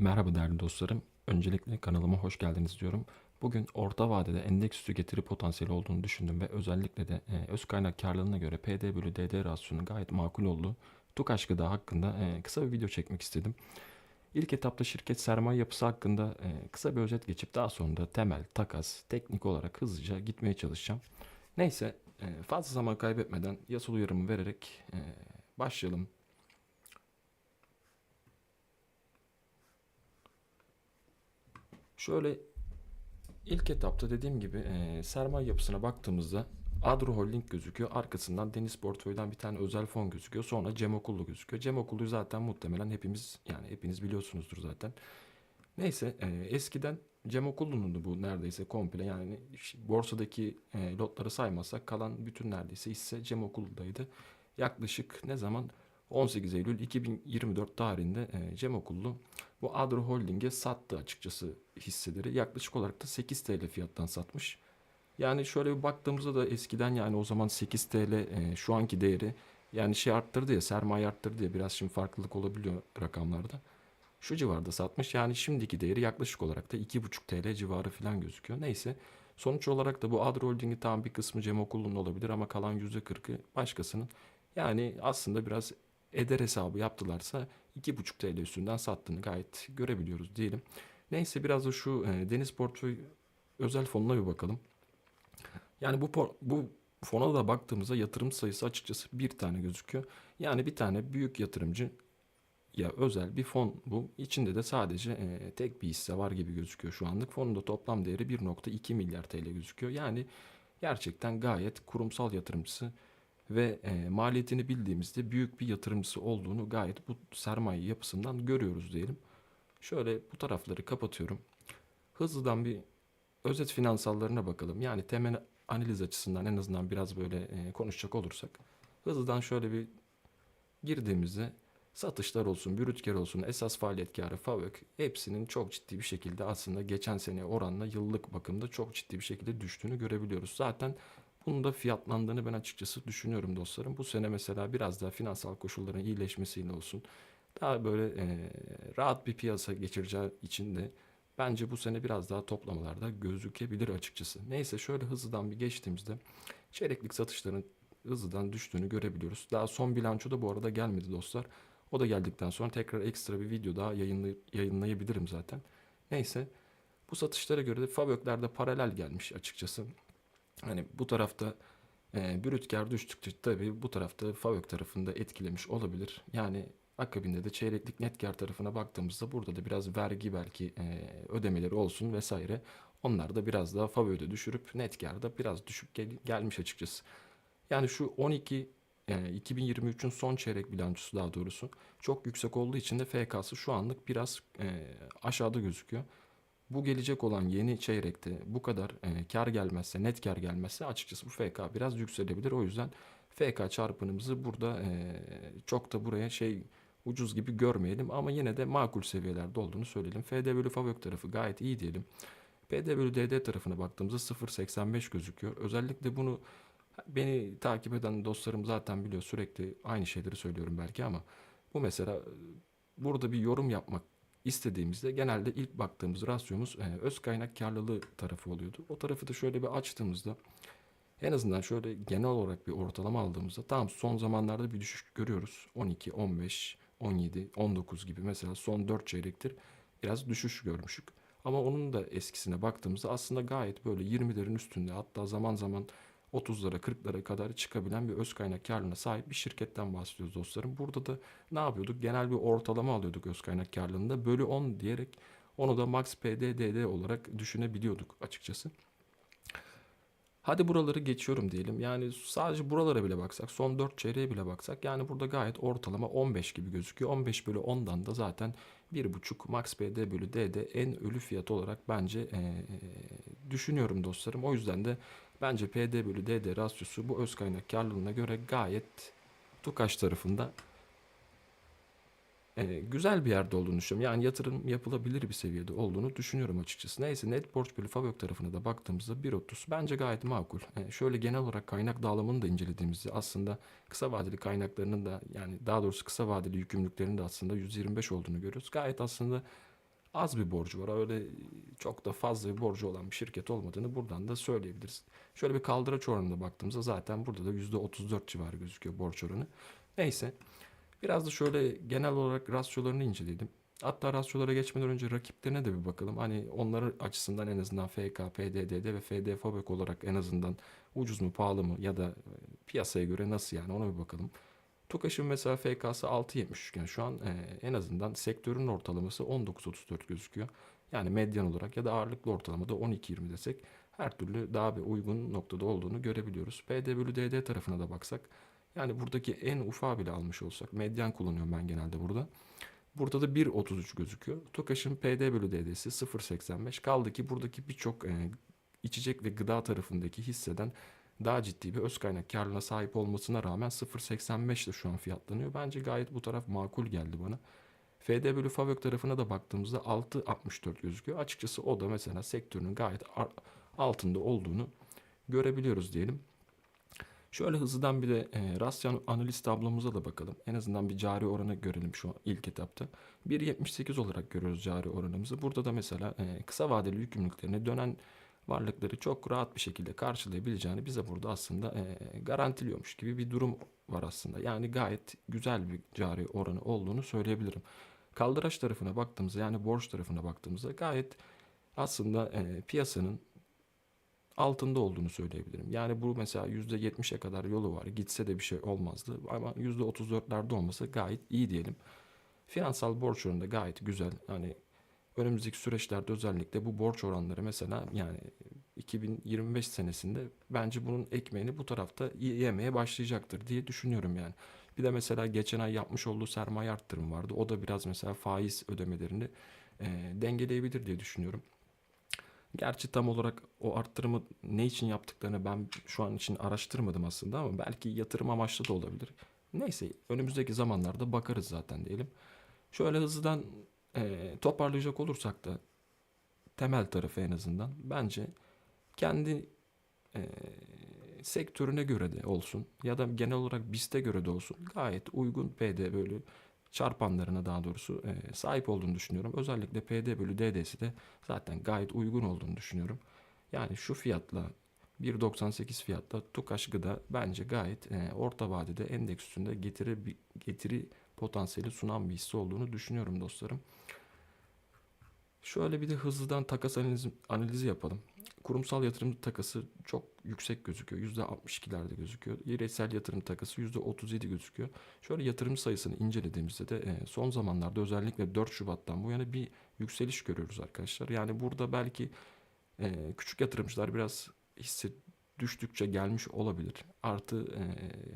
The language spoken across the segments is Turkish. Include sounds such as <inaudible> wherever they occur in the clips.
Merhaba değerli dostlarım. Öncelikle kanalıma hoş geldiniz diyorum. Bugün orta vadede endeksüstü getiri potansiyeli olduğunu düşündüm ve özellikle de e, öz kaynak karlılığına göre PD bölü DD rasyonunun gayet makul olduğu Tukaş Gıda hakkında e, kısa bir video çekmek istedim. İlk etapta şirket sermaye yapısı hakkında e, kısa bir özet geçip daha sonra da temel, takas, teknik olarak hızlıca gitmeye çalışacağım. Neyse e, fazla zaman kaybetmeden yasal uyarımı vererek e, başlayalım. Şöyle ilk etapta dediğim gibi e, sermaye yapısına baktığımızda Adro Holding gözüküyor. Arkasından Deniz Portföy'den bir tane özel fon gözüküyor. Sonra Cem Okullu gözüküyor. Cem Okullu'yu zaten muhtemelen hepimiz yani hepiniz biliyorsunuzdur zaten. Neyse e, eskiden Cem Okullu'nun bu neredeyse komple yani borsadaki e, lotları saymazsak kalan bütün neredeyse hisse Cem Okullu'daydı. Yaklaşık ne zaman 18 Eylül 2024 tarihinde e, Cem Okullu bu Adro Holding'e sattı açıkçası hisseleri. Yaklaşık olarak da 8 TL fiyattan satmış. Yani şöyle bir baktığımızda da eskiden yani o zaman 8 TL e, şu anki değeri yani şey arttırdı ya sermaye arttırdı ya biraz şimdi farklılık olabiliyor rakamlarda. Şu civarda satmış yani şimdiki değeri yaklaşık olarak da 2,5 TL civarı falan gözüküyor. Neyse sonuç olarak da bu Adro Holding'in tam bir kısmı Cem Okullu'nun olabilir ama kalan %40'ı başkasının. Yani aslında biraz eder hesabı yaptılarsa 2,5 TL üstünden sattığını gayet görebiliyoruz diyelim. Neyse biraz da şu e, Deniz Portföy özel fonuna bir bakalım. Yani bu bu fona da baktığımızda yatırım sayısı açıkçası bir tane gözüküyor. Yani bir tane büyük yatırımcı ya özel bir fon bu. İçinde de sadece e, tek bir hisse var gibi gözüküyor şu anlık. Fonun da toplam değeri 1.2 milyar TL gözüküyor. Yani gerçekten gayet kurumsal yatırımcısı ve e, maliyetini bildiğimizde büyük bir yatırımcısı olduğunu gayet bu sermaye yapısından görüyoruz diyelim. Şöyle bu tarafları kapatıyorum. Hızlıdan bir özet finansallarına bakalım. Yani temel analiz açısından en azından biraz böyle e, konuşacak olursak. Hızlıdan şöyle bir girdiğimizde satışlar olsun, brüt kar olsun, esas faaliyet karı, FAVÖK hepsinin çok ciddi bir şekilde aslında geçen sene oranla yıllık bakımda çok ciddi bir şekilde düştüğünü görebiliyoruz. Zaten bunun da fiyatlandığını ben açıkçası düşünüyorum dostlarım. Bu sene mesela biraz daha finansal koşulların iyileşmesiyle olsun. Daha böyle e, rahat bir piyasa geçireceği için de bence bu sene biraz daha toplamalarda gözükebilir açıkçası. Neyse şöyle hızlıdan bir geçtiğimizde çeyreklik satışların hızlıdan düştüğünü görebiliyoruz. Daha son bilanço da bu arada gelmedi dostlar. O da geldikten sonra tekrar ekstra bir video daha yayınlay- yayınlayabilirim zaten. Neyse bu satışlara göre de Fabökler de paralel gelmiş açıkçası. Hani bu tarafta e, brüt kar düştükçe tabii bu tarafta FAVÖK tarafında etkilemiş olabilir. Yani akabinde de çeyreklik net kar tarafına baktığımızda burada da biraz vergi belki e, ödemeleri olsun vesaire. Onlar da biraz daha FAVÖK'ü düşürüp net karda biraz düşük gel- gelmiş açıkçası. Yani şu 12 yani 2023'ün son çeyrek bilançosu daha doğrusu çok yüksek olduğu için de FK'sı şu anlık biraz e, aşağıda gözüküyor. Bu gelecek olan yeni çeyrekte bu kadar e, kar gelmezse, net kar gelmezse açıkçası bu FK biraz yükselebilir. O yüzden FK çarpanımızı burada e, çok da buraya şey ucuz gibi görmeyelim ama yine de makul seviyelerde olduğunu söyleyelim. FD bölü FAVÖK tarafı gayet iyi diyelim. PD bölü DD tarafına baktığımızda 0.85 gözüküyor. Özellikle bunu beni takip eden dostlarım zaten biliyor sürekli aynı şeyleri söylüyorum belki ama bu mesela e, burada bir yorum yapmak istediğimizde genelde ilk baktığımız rasyomuz e, öz kaynak karlılığı tarafı oluyordu. O tarafı da şöyle bir açtığımızda en azından şöyle genel olarak bir ortalama aldığımızda tamam son zamanlarda bir düşüş görüyoruz. 12, 15, 17, 19 gibi mesela son 4 çeyrektir biraz düşüş görmüşük. Ama onun da eskisine baktığımızda aslında gayet böyle 20'lerin üstünde hatta zaman zaman 30'lara 40'lara kadar çıkabilen bir öz kaynak karlılığına sahip bir şirketten bahsediyoruz dostlarım. Burada da ne yapıyorduk? Genel bir ortalama alıyorduk öz kaynak karlılığında. Bölü 10 diyerek onu da max PDDD olarak düşünebiliyorduk açıkçası. Hadi buraları geçiyorum diyelim. Yani sadece buralara bile baksak, son 4 çeyreğe bile baksak yani burada gayet ortalama 15 gibi gözüküyor. 15 bölü 10'dan da zaten 1.5 max PD bölü D en ölü fiyat olarak bence eee, düşünüyorum dostlarım. O yüzden de bence PD bölü DD rasyosu bu öz kaynak karlılığına göre gayet Tukaş tarafında e, güzel bir yerde olduğunu düşünüyorum. Yani yatırım yapılabilir bir seviyede olduğunu düşünüyorum açıkçası. Neyse net borç bölü FAVÖK tarafına da baktığımızda 1.30 bence gayet makul. E, şöyle genel olarak kaynak dağılımını da incelediğimizde aslında kısa vadeli kaynaklarının da yani daha doğrusu kısa vadeli yükümlülüklerinin de aslında 125 olduğunu görüyoruz. Gayet aslında az bir borcu var. Öyle çok da fazla bir borcu olan bir şirket olmadığını buradan da söyleyebiliriz. Şöyle bir kaldıraç oranına baktığımızda zaten burada da %34 civarı gözüküyor borç oranı. Neyse. Biraz da şöyle genel olarak rasyolarını inceleyelim. Hatta rasyolara geçmeden önce rakiplerine de bir bakalım. Hani onları açısından en azından FK, PDD'de ve FD Fabrik olarak en azından ucuz mu pahalı mı ya da e, piyasaya göre nasıl yani ona bir bakalım. TOKAŞ'ın mesela FK'sı 6.73 iken şu an e, en azından sektörün ortalaması 19.34 gözüküyor. Yani medyan olarak ya da ağırlıklı ortalamada 12.20 desek her türlü daha bir uygun noktada olduğunu görebiliyoruz. PD bölü DD tarafına da baksak yani buradaki en ufağı bile almış olsak medyan kullanıyorum ben genelde burada. Burada da 1.33 gözüküyor. TOKAŞ'ın PD bölü DD'si 0.85. Kaldı ki buradaki birçok e, içecek ve gıda tarafındaki hisseden daha ciddi bir öz kaynak karlılığına sahip olmasına rağmen 0.85 ile şu an fiyatlanıyor. Bence gayet bu taraf makul geldi bana. FD bölü Favök tarafına da baktığımızda 6.64 gözüküyor. Açıkçası o da mesela sektörün gayet altında olduğunu görebiliyoruz diyelim. Şöyle hızlıdan bir de e, Rasyan analiz tablomuza da bakalım. En azından bir cari oranı görelim şu ilk etapta. 1.78 olarak görüyoruz cari oranımızı. Burada da mesela e, kısa vadeli yükümlülüklerine dönen varlıkları çok rahat bir şekilde karşılayabileceğini bize burada aslında e, garantiliyormuş gibi bir durum var aslında. Yani gayet güzel bir cari oranı olduğunu söyleyebilirim. Kaldıraç tarafına baktığımızda yani borç tarafına baktığımızda gayet aslında e, piyasanın altında olduğunu söyleyebilirim. Yani bu mesela %70'e kadar yolu var. Gitse de bir şey olmazdı. Ama %34'lerde olması gayet iyi diyelim. Finansal borç oranı da gayet güzel. Hani önümüzdeki süreçlerde özellikle bu borç oranları mesela yani 2025 senesinde bence bunun ekmeğini bu tarafta yemeye başlayacaktır diye düşünüyorum yani. Bir de mesela geçen ay yapmış olduğu sermaye arttırımı vardı. O da biraz mesela faiz ödemelerini e, dengeleyebilir diye düşünüyorum. Gerçi tam olarak o arttırımı ne için yaptıklarını ben şu an için araştırmadım aslında ama belki yatırım amaçlı da olabilir. Neyse önümüzdeki zamanlarda bakarız zaten diyelim. Şöyle hızlıdan e, toparlayacak olursak da temel tarafı en azından bence kendi e, sektörüne göre de olsun ya da genel olarak BIST'e göre de olsun gayet uygun PD bölü çarpanlarına daha doğrusu e, sahip olduğunu düşünüyorum. Özellikle PD bölü DD'si de zaten gayet uygun olduğunu düşünüyorum. Yani şu fiyatla 1.98 fiyatla Tukaş Gıda bence gayet e, orta vadede endeks üstünde getiri getiri potansiyeli sunan bir hisse olduğunu düşünüyorum dostlarım. Şöyle bir de hızlıdan takas analizi, analizi yapalım. Kurumsal yatırım takası çok yüksek gözüküyor. %62'lerde gözüküyor. Bireysel yatırım takası %37 gözüküyor. Şöyle yatırım sayısını incelediğimizde de e, son zamanlarda özellikle 4 Şubat'tan bu yana bir yükseliş görüyoruz arkadaşlar. Yani burada belki e, küçük yatırımcılar biraz hisse düştükçe gelmiş olabilir. Artı e,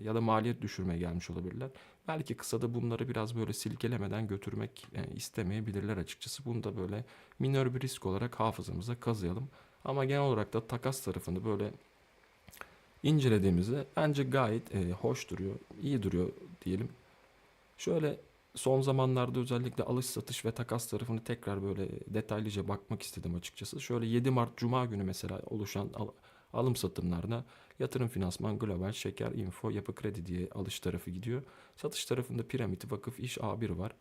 ya da maliyet düşürmeye gelmiş olabilirler. Belki kısada bunları biraz böyle silkelemeden götürmek istemeyebilirler açıkçası. Bunu da böyle minör bir risk olarak hafızamıza kazıyalım. Ama genel olarak da takas tarafını böyle incelediğimizde bence gayet e, hoş duruyor, iyi duruyor diyelim. Şöyle son zamanlarda özellikle alış satış ve takas tarafını tekrar böyle detaylıca bakmak istedim açıkçası. Şöyle 7 Mart Cuma günü mesela oluşan alım satımlarına yatırım finansman, global, şeker, info, yapı kredi diye alış tarafı gidiyor. Satış tarafında piramit, vakıf, iş A1 var.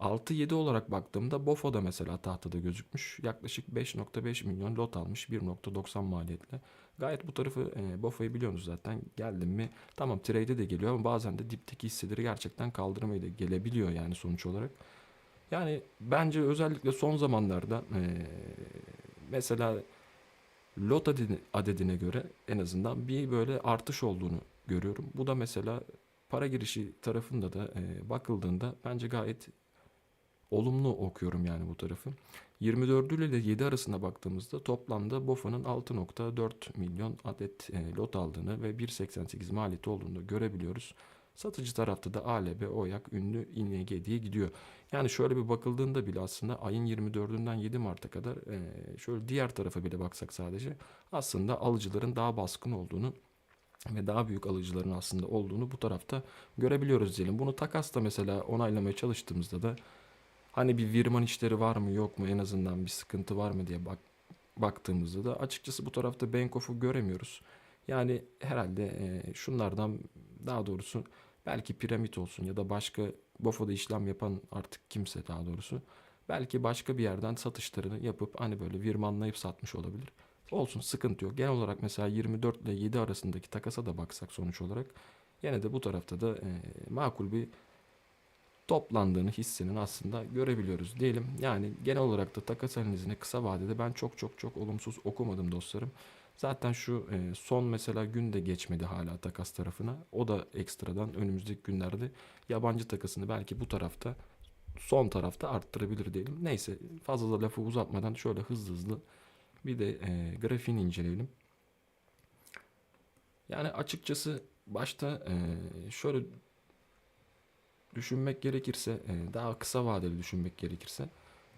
6-7 olarak baktığımda Bofo'da mesela tahtada gözükmüş. Yaklaşık 5.5 milyon lot almış 1.90 maliyetle. Gayet bu tarafı e, Bofo'yu biliyorsunuz zaten. Geldim mi tamam trade'e de geliyor ama bazen de dipteki hisseleri gerçekten kaldırmaya da gelebiliyor yani sonuç olarak. Yani bence özellikle son zamanlarda e, mesela lot adedi- adedine göre en azından bir böyle artış olduğunu görüyorum. Bu da mesela para girişi tarafında da e, bakıldığında bence gayet olumlu okuyorum yani bu tarafı. 24 ile 7 arasında baktığımızda toplamda BOFA'nın 6.4 milyon adet e, lot aldığını ve 1.88 maliyeti olduğunu görebiliyoruz. Satıcı tarafta da ALB, OYAK, ünlü ING diye gidiyor. Yani şöyle bir bakıldığında bile aslında ayın 24'ünden 7 Mart'a kadar şöyle diğer tarafa bile baksak sadece aslında alıcıların daha baskın olduğunu ve daha büyük alıcıların aslında olduğunu bu tarafta görebiliyoruz diyelim. Bunu takasla mesela onaylamaya çalıştığımızda da Hani bir virman işleri var mı yok mu en azından bir sıkıntı var mı diye bak baktığımızda da açıkçası bu tarafta Bank of'u göremiyoruz. Yani herhalde e, şunlardan daha doğrusu belki piramit olsun ya da başka BOFO'da işlem yapan artık kimse daha doğrusu Belki başka bir yerden satışlarını yapıp hani böyle virmanlayıp satmış olabilir. Olsun sıkıntı yok. Genel olarak mesela 24 ile 7 arasındaki takasa da baksak sonuç olarak yine de bu tarafta da e, makul bir toplandığını hissinin aslında görebiliyoruz diyelim. Yani genel olarak da takas analizini kısa vadede ben çok çok çok olumsuz okumadım dostlarım. Zaten şu e, son mesela gün de geçmedi hala takas tarafına. O da ekstradan önümüzdeki günlerde yabancı takasını belki bu tarafta son tarafta arttırabilir diyelim. Neyse fazla da lafı uzatmadan şöyle hızlı hızlı bir de e, grafiğini inceleyelim. Yani açıkçası başta e, şöyle düşünmek gerekirse, e, daha kısa vadeli düşünmek gerekirse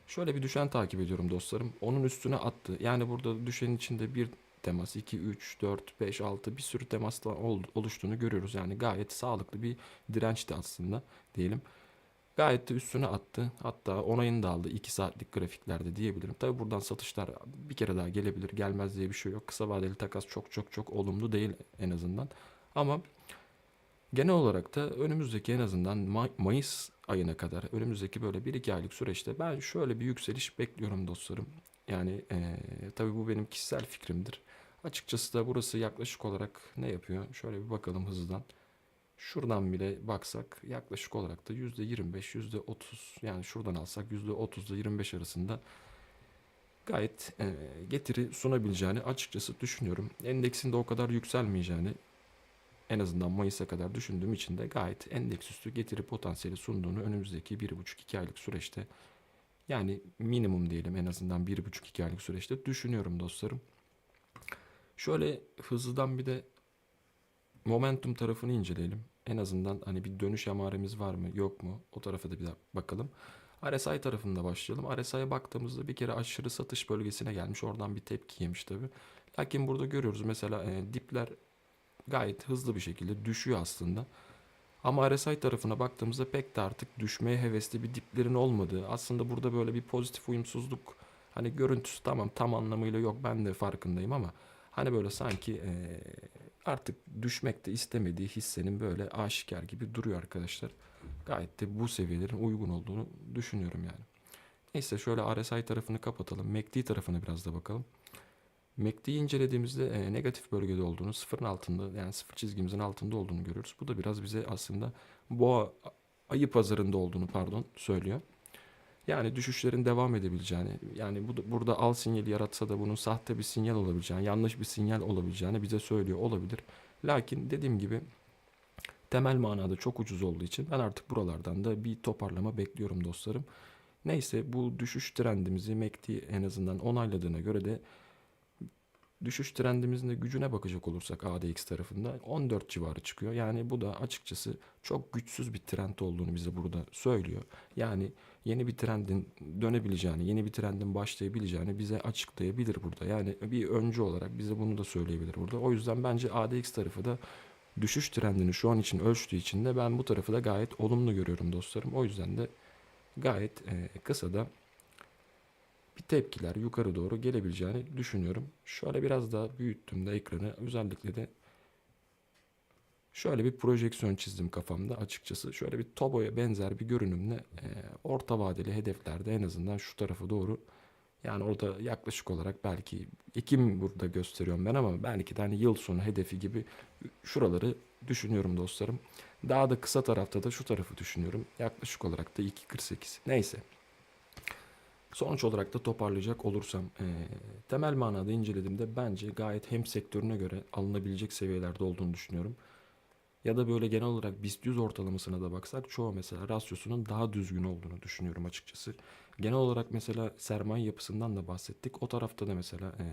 şöyle bir düşen takip ediyorum dostlarım. Onun üstüne attı. Yani burada düşenin içinde bir temas, 2, 3, 4, 5, 6 bir sürü temasla ol- oluştuğunu görüyoruz. Yani gayet sağlıklı bir dirençti aslında diyelim. Gayet de üstüne attı. Hatta onayını da aldı 2 saatlik grafiklerde diyebilirim. Tabi buradan satışlar bir kere daha gelebilir, gelmez diye bir şey yok. Kısa vadeli takas çok çok çok olumlu değil en azından. Ama Genel olarak da önümüzdeki en azından May- Mayıs ayına kadar önümüzdeki böyle 1-2 aylık süreçte ben şöyle bir yükseliş bekliyorum dostlarım. Yani eee tabii bu benim kişisel fikrimdir. Açıkçası da burası yaklaşık olarak ne yapıyor? Şöyle bir bakalım hızlıdan. Şuradan bile baksak yaklaşık olarak da %25, %30 yani şuradan alsak %30 ile 25 arasında gayet eee, getiri sunabileceğini açıkçası düşünüyorum. Endeksin de o kadar yükselmeyeceğini en azından Mayıs'a kadar düşündüğüm için de gayet endeks üstü getiri potansiyeli sunduğunu önümüzdeki 1,5-2 aylık süreçte yani minimum diyelim en azından 1,5-2 aylık süreçte düşünüyorum dostlarım. Şöyle hızlıdan bir de momentum tarafını inceleyelim. En azından hani bir dönüş emaremiz var mı yok mu o tarafa da bir bakalım. RSI tarafında başlayalım. RSI'ye baktığımızda bir kere aşırı satış bölgesine gelmiş. Oradan bir tepki yemiş tabi. Lakin burada görüyoruz mesela e, dipler gayet hızlı bir şekilde düşüyor aslında. Ama RSI tarafına baktığımızda pek de artık düşmeye hevesli bir diplerin olmadığı. Aslında burada böyle bir pozitif uyumsuzluk hani görüntüsü tamam tam anlamıyla yok ben de farkındayım ama hani böyle sanki eee, artık düşmek de istemediği hissenin böyle aşikar gibi duruyor arkadaşlar. Gayet de bu seviyelerin uygun olduğunu düşünüyorum yani. Neyse şöyle RSI tarafını kapatalım. MACD tarafına biraz da bakalım. MACD'yi incelediğimizde e, negatif bölgede olduğunu, sıfırın altında yani sıfır çizgimizin altında olduğunu görüyoruz. Bu da biraz bize aslında boğa ayı pazarında olduğunu pardon söylüyor. Yani düşüşlerin devam edebileceğini, yani bu da- burada al sinyali yaratsa da bunun sahte bir sinyal olabileceğini, yanlış bir sinyal olabileceğini bize söylüyor olabilir. Lakin dediğim gibi temel manada çok ucuz olduğu için ben artık buralardan da bir toparlama bekliyorum dostlarım. Neyse bu düşüş trendimizi MACD en azından onayladığına göre de düşüş trendimizin de gücüne bakacak olursak ADX tarafında 14 civarı çıkıyor. Yani bu da açıkçası çok güçsüz bir trend olduğunu bize burada söylüyor. Yani yeni bir trendin dönebileceğini, yeni bir trendin başlayabileceğini bize açıklayabilir burada. Yani bir öncü olarak bize bunu da söyleyebilir burada. O yüzden bence ADX tarafı da düşüş trendini şu an için ölçtüğü için de ben bu tarafı da gayet olumlu görüyorum dostlarım. O yüzden de gayet e, kısa da bir tepkiler yukarı doğru gelebileceğini düşünüyorum. Şöyle biraz daha büyüttüm de ekranı. Özellikle de şöyle bir projeksiyon çizdim kafamda açıkçası. Şöyle bir Tobo'ya benzer bir görünümle e, orta vadeli hedeflerde en azından şu tarafa doğru yani orada yaklaşık olarak belki Ekim burada gösteriyorum ben ama belki de hani yıl sonu hedefi gibi şuraları düşünüyorum dostlarım. Daha da kısa tarafta da şu tarafı düşünüyorum. Yaklaşık olarak da 2.48. Neyse. Sonuç olarak da toparlayacak olursam eee, temel manada incelediğimde bence gayet hem sektörüne göre alınabilecek seviyelerde olduğunu düşünüyorum. Ya da böyle genel olarak BIST 100 ortalamasına da baksak çoğu mesela rasyosunun daha düzgün olduğunu düşünüyorum açıkçası. Genel olarak mesela sermaye yapısından da bahsettik. O tarafta da mesela eee,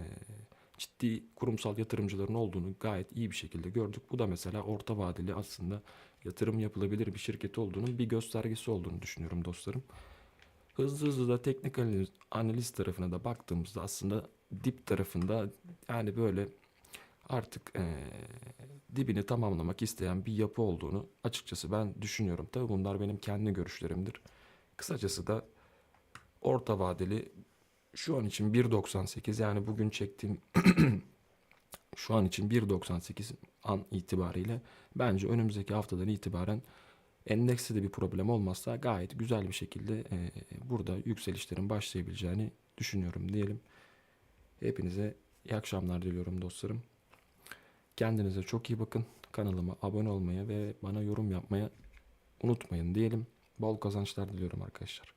ciddi kurumsal yatırımcıların olduğunu gayet iyi bir şekilde gördük. Bu da mesela orta vadeli aslında yatırım yapılabilir bir şirket olduğunun bir göstergesi olduğunu düşünüyorum dostlarım. Hızlı hızlı da teknik analiz, analiz tarafına da baktığımızda aslında dip tarafında yani böyle artık eee, dibini tamamlamak isteyen bir yapı olduğunu açıkçası ben düşünüyorum. Tabii bunlar benim kendi görüşlerimdir. Kısacası da orta vadeli şu an için 1.98 yani bugün çektiğim <clears throat> şu an için 1.98 an itibariyle bence önümüzdeki haftadan itibaren Endekste de bir problem olmazsa gayet güzel bir şekilde e, burada yükselişlerin başlayabileceğini düşünüyorum diyelim. Hepinize iyi akşamlar diliyorum dostlarım. Kendinize çok iyi bakın. Kanalıma abone olmayı ve bana yorum yapmayı unutmayın diyelim. Bol kazançlar diliyorum arkadaşlar.